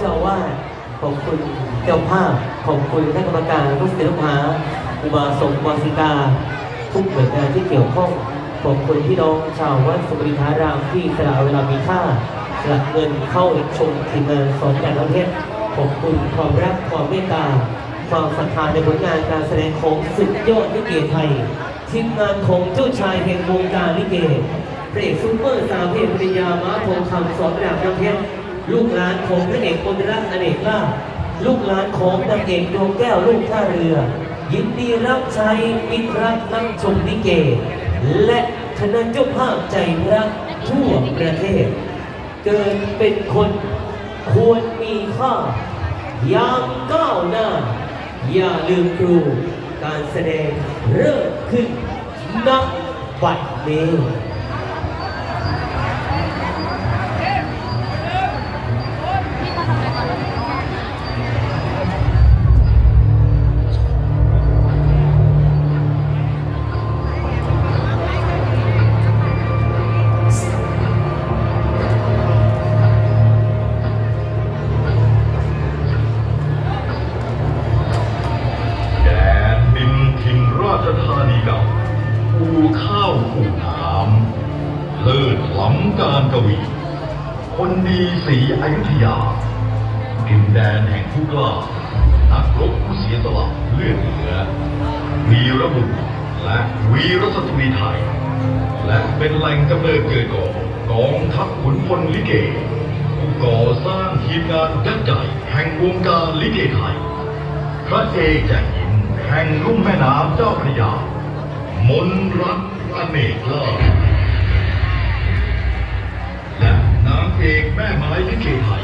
เจ้าอาวาขอบคุณเจ้าภาพ ขอบคุณคณะกรรมการผู้ศิลปาอุบาสกอุบาสิกา ทุกหน่วยงานที่เกี่ยวข้อง ขอบคุณพี่น้องชาววัดสุรินทารามที่สละเวลามีค่าสละเงินเข้าชมทีมงานสอนการประเทศขอบคุณความรักความเมตตา ความศรัทธาในผลงานการแสดงของสุดยอดลิเกไทยทีมงานของเจ้าชายแห่งวงการลิเกพระเอกซุปเปอร์สาวเพชรปริยามาทองคำสอนดาบน้ำเพชร ลูกหลานของพระเอกคนรักอเนกลาภลูกหลานของนางเอกดวงแก้วลูกท่าเรือ ยินดีรับใช้มิตรรักนั่งชมลิเก และคณะเจ้าภาพใจรักทั่วประเทศ เกิดเป็นคนควรมีค่ายามก้าวหน้า อย่าลืมครูการแสดงเริ่มขึ้นนับบัดนี้ การกวี คนดีสีอยุธยาดินแดนแห่งผู้กล้านักรบผู้เสียสละเลือดเหนือวีรบุรุษและวีรสตรีไทย และเป็นแหล่งกำเนิดเกิดก่อกองทัพขุนพลลิเกผู้ก่อสร้างทีมงานยักษ์ใหญ่แห่งวงการลิเกไทย พระเอกแจ่หินแห่งลุ่มแม่น้ำเจ้าพระยามนรักอเนกลาางเอกแม่ไม้ลิเกไทย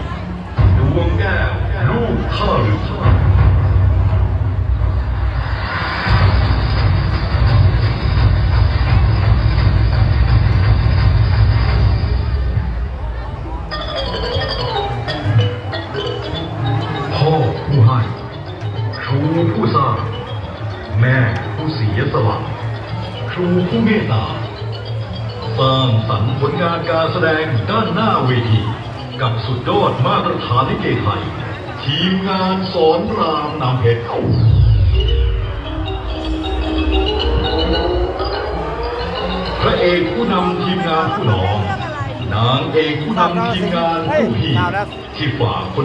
ดวงแก้วลูกข้าหรือข้าพ่อผู้ให้ครูผู้สร้างแม่ผู้เสียสละครูผู้เมตตา สร้างสรรค์ผลงานการแสดงด้านหน้าเวที กับสุดยอดมาตรฐานลิเกไทย ทีมงานสอนรามนำเพชรพระเอกผู้นำทีมงานผู้น้อง นางเอกผู้นำทีมงานผู้พี่ที่ฝากคน